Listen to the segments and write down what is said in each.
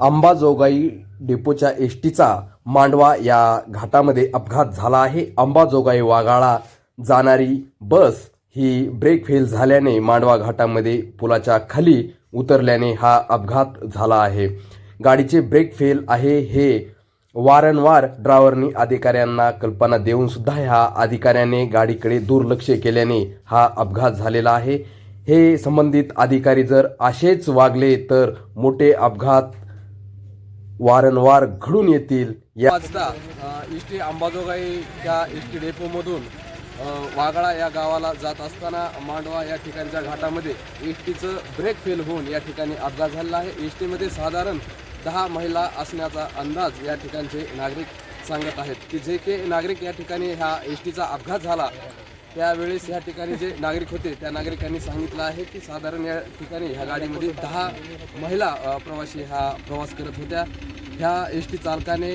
Ambajogai डेपोच्या S टीचा मांडवा या घाटामध्ये अपघात झाला आहे. अंबाजोगाई वागाळा जाणारी बस ही ब्रेक फेल झाल्याने मांडवा घाटामध्ये पुलाच्या खाली उतरल्याने हा अपघात झाला आहे. गाडीचे ब्रेक फेल आहे हे वारंवार ड्रायव्हरनी अधिकाऱ्यांना कल्पना देऊन सुद्धा ह्या अधिकाऱ्याने गाडीकडे दुर्लक्ष केल्याने हा अपघात झालेला आहे. हे संबंधित अधिकारी जर असेच वागले तर मोठे अपघात वारंवार घडून येतील या वाजता एस टी अंबाजोगाई या एस टी डेपोमधून मधून वागळा या गावाला जात असताना मांडवा या ठिकाणच्या घाटामध्ये एस टीचं ब्रेक फेल होऊन या ठिकाणी अपघात झालेला आहे. एस टीमध्ये साधारण दहा महिला असण्याचा अंदाज या ठिकाणचे नागरिक सांगत आहेत की जे के नागरिक या ठिकाणी ह्या एस टीचा अपघात झाला त्यावेळेस या ठिकाणी जे नागरिक होते त्या नागरिकांनी सांगितलं आहे की साधारण या ठिकाणी ह्या गाडीमध्ये दहा महिला प्रवासी हा प्रवास करत होत्या. ह्या एस टी चालकाने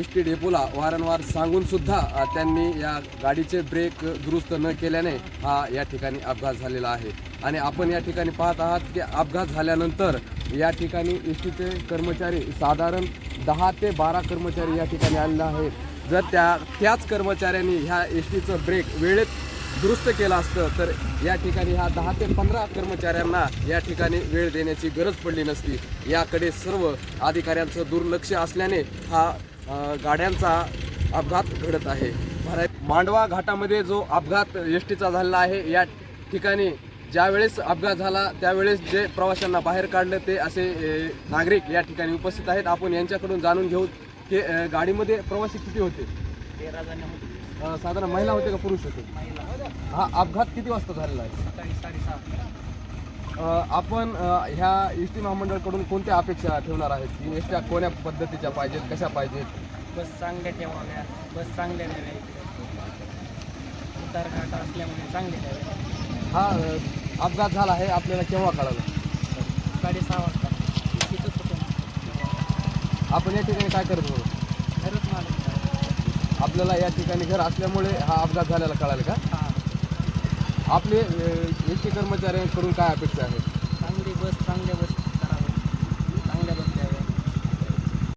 एस टी डेपोला वारंवार सांगूनसुद्धा त्यांनी या गाडीचे ब्रेक दुरुस्त न केल्याने हा या ठिकाणी अपघात झालेला आहे. आणि आपण या ठिकाणी पाहत आहात की अपघात झाल्यानंतर या ठिकाणी एस टीचे कर्मचारी साधारण दहा ते बारा कर्मचारी या ठिकाणी आलेले आहेत. जर त्या त्याच कर्मचाऱ्यांनी ह्या एस टीचं ब्रेक वेळेत दुरुस्त केलं असतं तर या ठिकाणी ह्या दहा ते पंधरा कर्मचाऱ्यांना या ठिकाणी वेळ देण्याची गरज पडली नसती. याकडे सर्व अधिकाऱ्यांचं दुर्लक्ष असल्याने हा गाड्यांचा अपघात घडत आहे. भरा- मांडवा घाटामध्ये जो अपघात एस टीचा झालेला आहे या ठिकाणी ज्यावेळेस अपघात झाला त्यावेळेस जे प्रवाशांना बाहेर काढलं ते असे नागरिक या ठिकाणी उपस्थित आहेत. आपण यांच्याकडून जाणून घेऊ अ, गाडीमध्ये प्रवासी किती होते? तेरा जण होते. अ, साधारण महिला होते का पुरुष होते? महिला. हा अपघात किती वाजता झालेला आहे? सकाळी साडेसहा. अ, आपण अ, ह्या एस टी महामंडळकडून कोणत्या अपेक्षा ठेवणार आहेत? की एस ट्या कोण्या पद्धतीच्या पाहिजेत कशा पाहिजेत? बस चांगल्या ठेवाव्या. बस चांगल्या द्याव्या उतार घाट असल्यामुळे चांगले द्यावे हा अ, अपघात झाला आहे आपल्याला केव्हा कळालं? साडेसहा वाजता. आपण या ठिकाणी काय करत होतो? घरच मालक आपल्याला या ठिकाणी घर असल्यामुळे हा अपघात झालेला कळालं का? आपले एस टी कर्मचाऱ्यांकडून काय अपेक्षा आहेत?